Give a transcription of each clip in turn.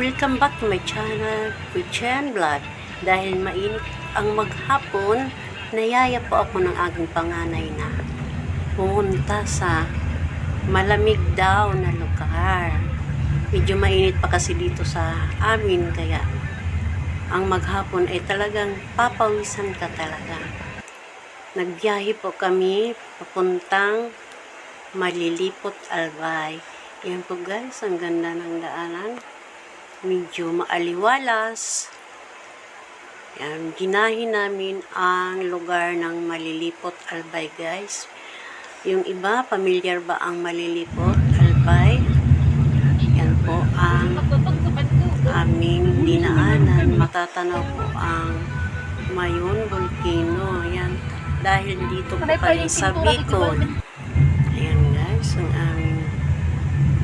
Welcome back to my channel, Christian Vlog. Dahil mainit ang maghapon, nayaya po ako ng aking panganay na pumunta sa malamig daw na lugar. Medyo mainit pa kasi dito sa amin, kaya ang maghapon ay talagang papawisan ka talaga. Nagbiyahe po kami papuntang Malilipot Albay. Yan po guys, ang ganda ng daanan. Medyo maaliwalas. Yan, ginahin namin ang lugar ng Malilipot Albay guys. Yung iba, familiar ba ang Malilipot Albay? Yan po ang aming dinaanan. Matatanaw po ang Mayon Volcano. Yan. Dahil dito po kami sa Bicol. Ayan guys, ang aming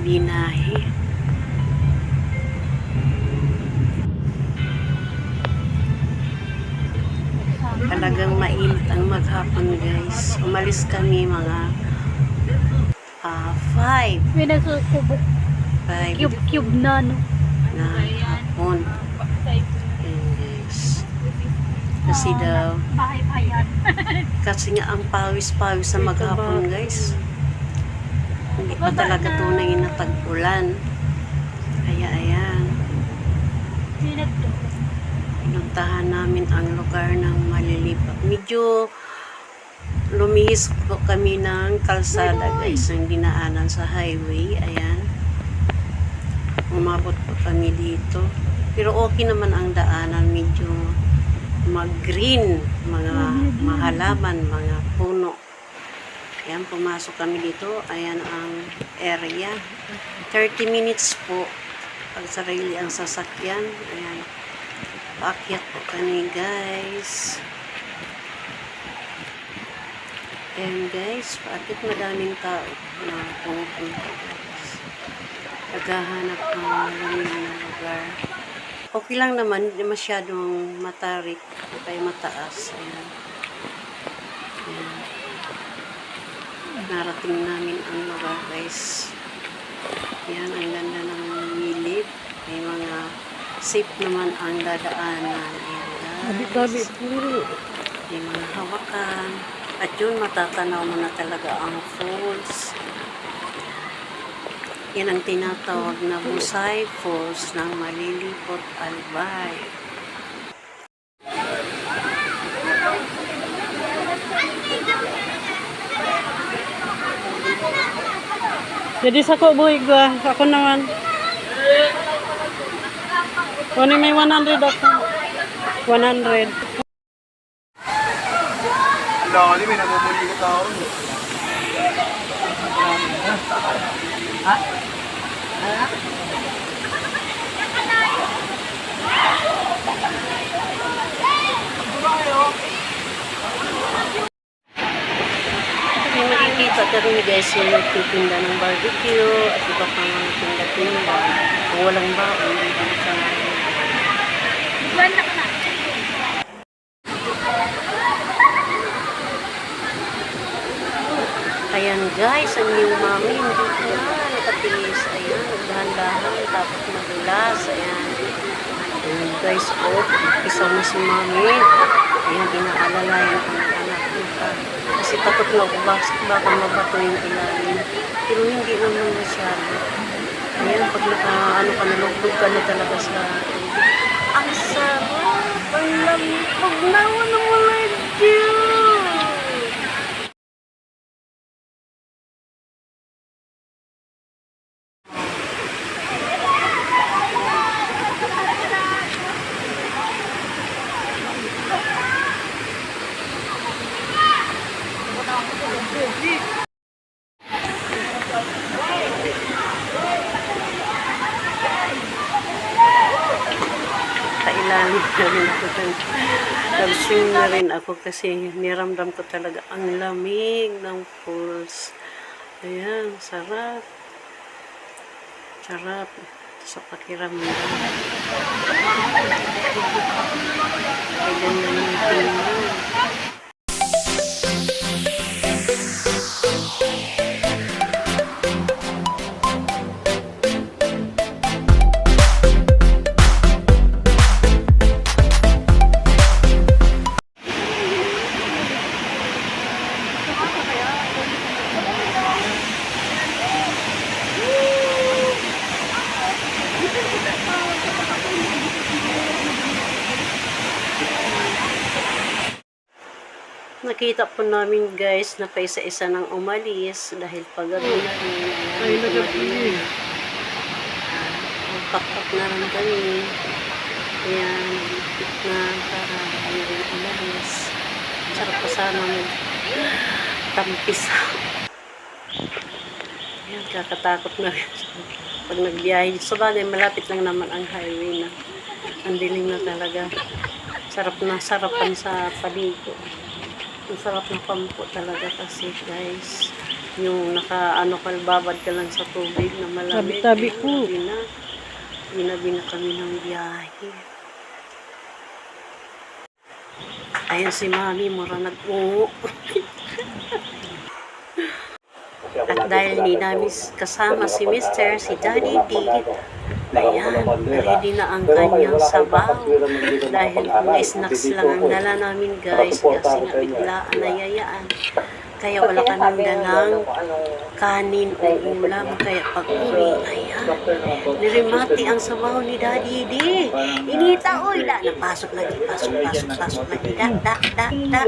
binahe. Talagang mainit ang maghapon guys. Umalis kami mga ah 5. May nagsusubok 5 cube cube na no. na hapon. Guys. Kasi daw, Bahay pa yan. kasi nga ang pawis-pawis sa maghapon guys. Hindi pa talaga tunay na tag-ulan. Kaya ayan, May nagdo. Pinuntahan namin ang lugar ng malilipat. Medyo lumihis po kami ng kalsada guys, ng dinaanan sa highway. Ayan. Umabot po kami dito. Pero okay naman ang daanan, medyo mag-green, mga mahalaman, mga puno. Ayan, pumasok kami dito. Ayan ang area. 30 minutes po pag sarili ang sasakyan. Ayan. Paakyat po kami, guys. Ayan, guys. Paakyat madaming tao na pumupunta, guys. Naghahanap ng malamig na lugar. Okay lang naman, hindi masyadong matarik. Hindi tayo mataas. Ayan. Ayan. Narating namin ang lugar, guys. Yan, ang ganda ng gilid. May mga safe naman ang dadaanan. Guys. puro. May mga hawakan. At yun, matatanaw mo na talaga ang falls. Yan ang tinatawag na Busay Falls ng Malilipot Albay. Jadi sa ko buhay gua, ako naman. Kunin may 100 ako. 100. Lali, may namumuli ka tao. Yung makikita ka rin guys yung nagtitinda ng barbecue at iba pang tinda-tinda. Kung walang baon, hindi ka Buwan na ka na. Ayan guys, ang yung mami, hindi ko na nakatiis. Ayan, dahan-dahan, tapos madulas. Ayan. Ayan guys, oh, isang na si mami. Ayan, inaalalayan ko ng anak nita. Kasi takot na ako, baka, mabato yung ilalim. Pero hindi naman masyado. Ayan, pag naka, ano ka, nalugtog ka na talaga sa. Ang sarap! Ang lamig! Pag nawa ng wala Kailangan na rin ako. Na rin ako kasi niramdam ko talaga ang lamig ng pools. Ayan, sarap. Sarap sa pakiramdam. Nakita po namin guys na paisa-isa nang umalis dahil pagabi na oh. rin. Ay, nagabi. Pakpak na rin kami. Ayan, higpit na para kami rin umalis. Sarap pa sana mag tampisa. Ayan, kakatakot na. Pag nagbiyahe. Sa bagay, malapit lang naman ang highway na. Ang dilim na talaga. Sarap na sarapan sa paligo. Ang sarap ng pampo talaga kasi guys. Yung naka ano ka, babad ka lang sa tubig na malamig. Tabi-tabi po. Ginabi na. Na kami ng biyahe. Ayan si mami, mura nag-ungo. Dahil ni namin kasama si Mr. si Daddy Did, ayan, ready na ang kanyang sabaw. Dahil mga snacks lang ang dala namin guys, kasi nga biglaan nayayaan. Kaya wala kaming dalang kanin o ulam, kaya pag uwi, ayan, nirimati ang sabaw ni Daddy D. Inita, oy, da, napasok lagi, pasok, pasok, pasok lagi, da, da, da, da.